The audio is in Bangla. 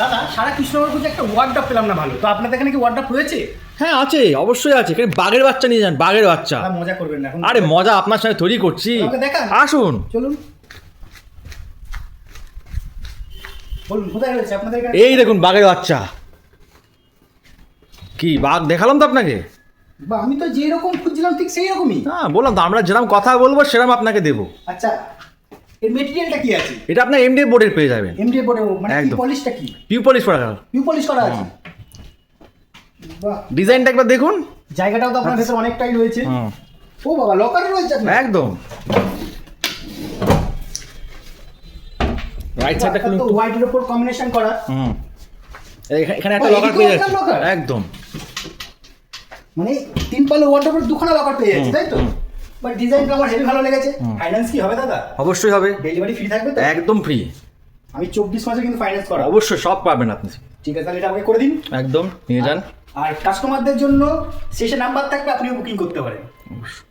দাদা সারা কৃষ্ণনগর পুজো একটা ওয়ার্ডটা পেলাম না ভালো। তো আপনাদের এখানে কি ওয়ার্ডটা রয়েছে? হ্যাঁ আছে অবশ্যই আছে। এখানে বাঘের বাচ্চা নিয়ে যান বাঘের বাচ্চা। দাদা মজা করবেন না এখন আরে মজা আপনার সঙ্গে তৈরি করছি। আমাকে দেখান। আসুন। চলুন। বলুন কোথায় রয়েছে আপনাদের এখানে? এই দেখুন বাঘের বাচ্চা। কি বাঘ দেখালাম তো আপনাকে? বা আমি তো যেই রকম খুঁজছিলাম ঠিক সেই রকমই হ্যাঁ বললাম তো আমরা যেরকম কথা বলব সেরকম আপনাকে দেবো। আচ্ছা এর মেটেরিয়ালটা কি আছে? এটা আপনার এমডি বোর্ডের পেয়ে যাবেন। এমডিএ বোর্ডে মানে একদম। পলিশটা কি? পিউ পলিশ করা নিউ পলিশ করা আছে? বাহ। ডিজাইনটা একবার দেখুন। জায়গাটাও তো আপনার ভেতর অনেকটাই রয়েছে। ও বাবা লকার রয়েছে একদম। রাইট সাইডটা খুলুন। হোয়াইটের উপর কম্বিনেশন করা। হুম। এখা- এখানে একটা লকার পেয়ে যাচ্ছে। একদম। মানে তিন পাল্লে ওয়ার্ডের দুখানা লকার পেয়ে যাচ্ছে তাই তো? বাট ডিজাইনটা আমার হেভি ভালো লেগেছে। ফাইন্যান্স কি হবে দাদা? অবশ্যই হবে। ডেলিভারি ফ্রি থাকবে তো? একদম ফ্রি আমি চব্বিশ মাসে কিন্তু ফাইন্যান্স করা অবশ্যই সব পাবেন আপনি। ঠিক আছে তাহলে এটা আমাকে করে দিন। একদম নিয়ে যান। আর কাস্টমারদের জন্য শেষে নাম্বার থাকবে আপনিও বুকিং করতে পারেন। অবশ্যই।